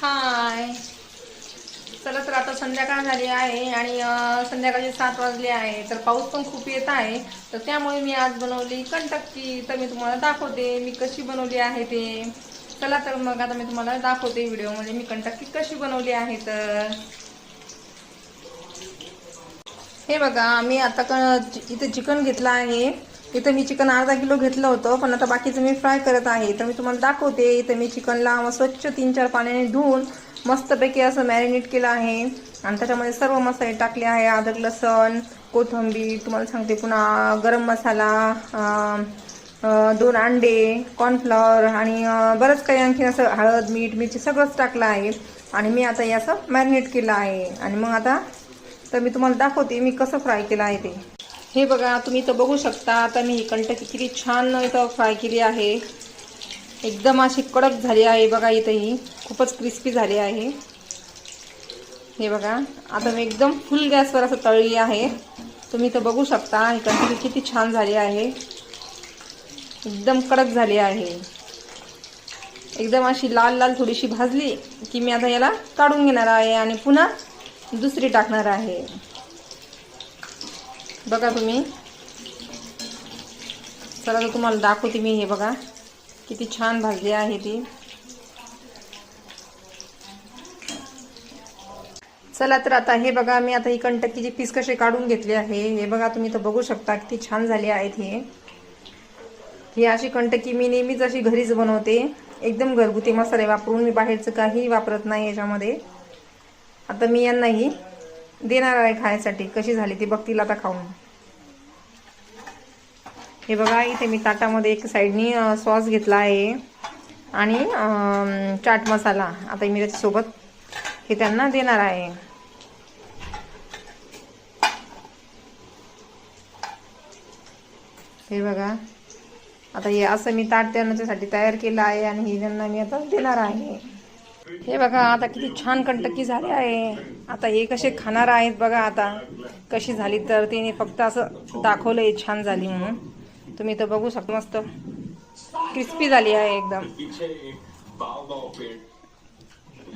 हाय. चला तर आता संध्याकाळ झाली आहे आणि अं, संध्याकाळचे सात वाजले आहे. तर पाऊस पण खूप येत आहे. तर त्यामुळे मी आज बनवली कंटक्की तर मी तुम्हाला दाखवते मी कशी बनवली आहे ते. चला तर मग आता मी तुम्हाला दाखवते व्हिडिओमध्ये मी कंटक्की कशी बनवली आहे तर. हे बघा मी आता क इथे चिकन घेतलं आहे. इथं मी चिकन अर्धा किलो घेतलं होतं पण आता बाकीचं मी फ्राय करत आहे. तर मी तुम्हाला दाखवते इथं मी चिकनला मग स्वच्छ तीन चार पाण्याने धुवून मस्तपैकी असं मॅरिनेट केलं आहे. आणि त्याच्यामध्ये सर्व मसाले टाकले आहे अदरक लसण कोथिंबीर तुम्हाला सांगते पुन्हा गरम मसाला दोन अंडे कॉर्नफ्लॉवर आणि बरंच काही आणखीन असं हळद मीठ मिरची सगळंच टाकलं आहे. आणि मी आता हे असं मॅरिनेट केलं आहे. आणि मग आता तर मी तुम्हाला दाखवते मी कसं फ्राय केलं आहे ते. हे बघा तुम्ही इथं बघू शकता आता मी ही कंटकी किती छान इथं फ्राय केली आहे. एकदम अशी कडक झाली आहे बघा इथं ही खूपच क्रिस्पी झाली आहे. हे बघा आता मी एकदम फुल गॅसवर असं तळली आहे. तुम्ही इथं बघू शकता ही कंटकी किती छान झाली आहे. एकदम कडक झाली आहे. एकदम अशी लाल लाल थोडीशी भाजली की मी आता याला काढून घेणार आहे आणि पुन्हा दुसरी टाकणार आहे. बघा तुम्ही. चला तर तुम्हाला दाखवते मी हे बघा. किती छान भाजली आहे ती. चला तर आता हे बघा मी आता ही कंटकीची पीस कसे काढून घेतली आहे हे बघा तुम्ही तर बघू शकता किती छान झाली आहेत हे. ही अशी कंटकी मी नेहमीच अशी घरीच बनवते. एकदम घरगुती मसाले वापरून मी बाहेरचं काही वापरत नाही याच्यामध्ये. आता मी यांनाही देणार आहे खायसाठी. कशी झाली ती बघतील आता खाऊन. हे बघा इथे मी ताटामध्ये एक साईडनी सॉस घेतला आहे. आणि चाट मसाला. आता मी त्याच्यासोबत हे त्यांना देणार आहे. हे बघा. आता हे असं मी ताट त्यांच्यासाठी तयार केलं आहे आणि हे त्यांना मी आता देणार आहे. हे बघा आता किती छान कंटकी झाली आहे. आता हे कसे खाणार आहेत बघा आता. कशी झाली तर तिने फक्त असं दाखवलंय छान झाली म्हणून. तुम्ही तर बघू शकता मस्त. क्रिस्पी झाली आहे एकदम.